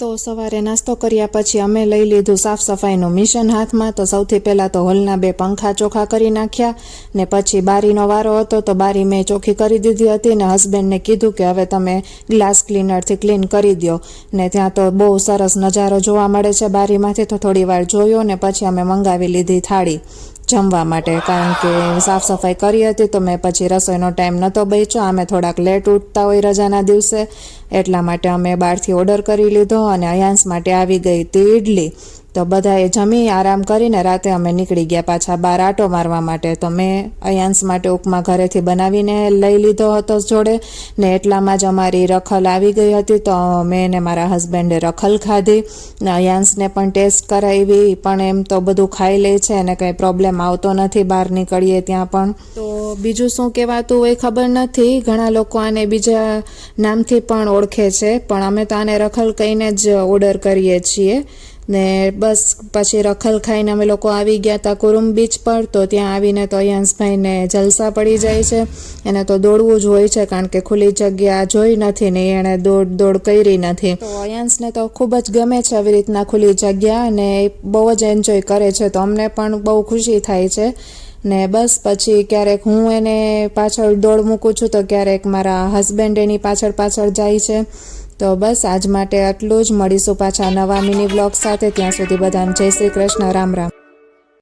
તો સવારે નાસ્તો કર્યા પછી અમે લઈ લીધું સાફ સફાઈનું મિશન હાથમાં. તો સૌથી પહેલાં તો હોલના બે પંખા ચોખ્ખા કરી નાખ્યા ને પછી બારીનો વારો હતો તો બારી મેં ચોખ્ખી કરી દીધી હતી ને હસબન્ડને કીધું કે હવે તમે ગ્લાસ ક્લીનરથી ક્લીન કરી દો ને ત્યાં તો બહુ સરસ નજારો જોવા મળે છે બારીમાંથી, તો થોડી વાર જોયો ને પછી અમે મંગાવી લીધી થાળી. જમવા માટે, કારણ કે સાફ સફાઈ કરી હતી તો મેં પછી રસોઈનો ટાઈમ નહોતો બચ્યો. અમે થોડાક લેટ ઉઠતા હોય રજાના દિવસે, એટલા માટે અમે બહારથી ઓર્ડર કરી લીધો અને અયાંશ માટે આવી ગઈ હતી ઇડલી તો બધાએ જમી આરામ કરીને રાતે અમે નીકળી ગયા પાછા બહાર આટો મારવા માટે. તો મેં અયાંશ માટે ઉપમા ઘરેથી બનાવીને લઈ લીધો હતો જોડે ને એટલામાં જ અમારી રખલ આવી ગઈ હતી તો મેં ને મારા હસબન્ડે રખલ ખાધી. ને અયાંશને પણ ટેસ્ટ કરાવી, પણ એમ તો બધું ખાઈ લે છે અને કંઈ પ્રોબ્લેમ આવતો નથી બહાર નીકળીએ ત્યાં પણ. તો બીજું શું કહેવાતું હોય ખબર નથી, ઘણા લોકો આને બીજા નામથી પણ ઓળખે છે, પણ અમે તો આને રખલ કહીને જ ઓર્ડર કરીએ છીએ. ને બસ પછી રખલ ખાઈને અમે લોકો આવી ગયા હતા કુરુમ બીચ પર, તો ત્યાં આવીને તો યંશભાઈને જલસા પડી જાય છે. એને તો દોડવું જ હોય છે, કારણ કે ખુલ્લી જગ્યા જોઈ નથી ને એણે દોડ દોડ કરી નથી. તો અયાંશને તો ખૂબ જ ગમે છે આવી રીતના ખુલ્લી જગ્યા અને બહુ જ એન્જોય કરે છે. તો અમને પણ બહુ ખુશી થાય છે. ને બસ પછી ક્યારેક હું એને પાછળ દોડ મૂકું છું, તો ક્યારેક મારા હસબન્ડ એની પાછળ પાછળ જાય છે. તો બસ આજ માટે આટલું જ. મળીશું પાછા નવા મિની બ્લોગ સાથે. ત્યાં સુધી બધાને જય શ્રી કૃષ્ણ. રામ રામ.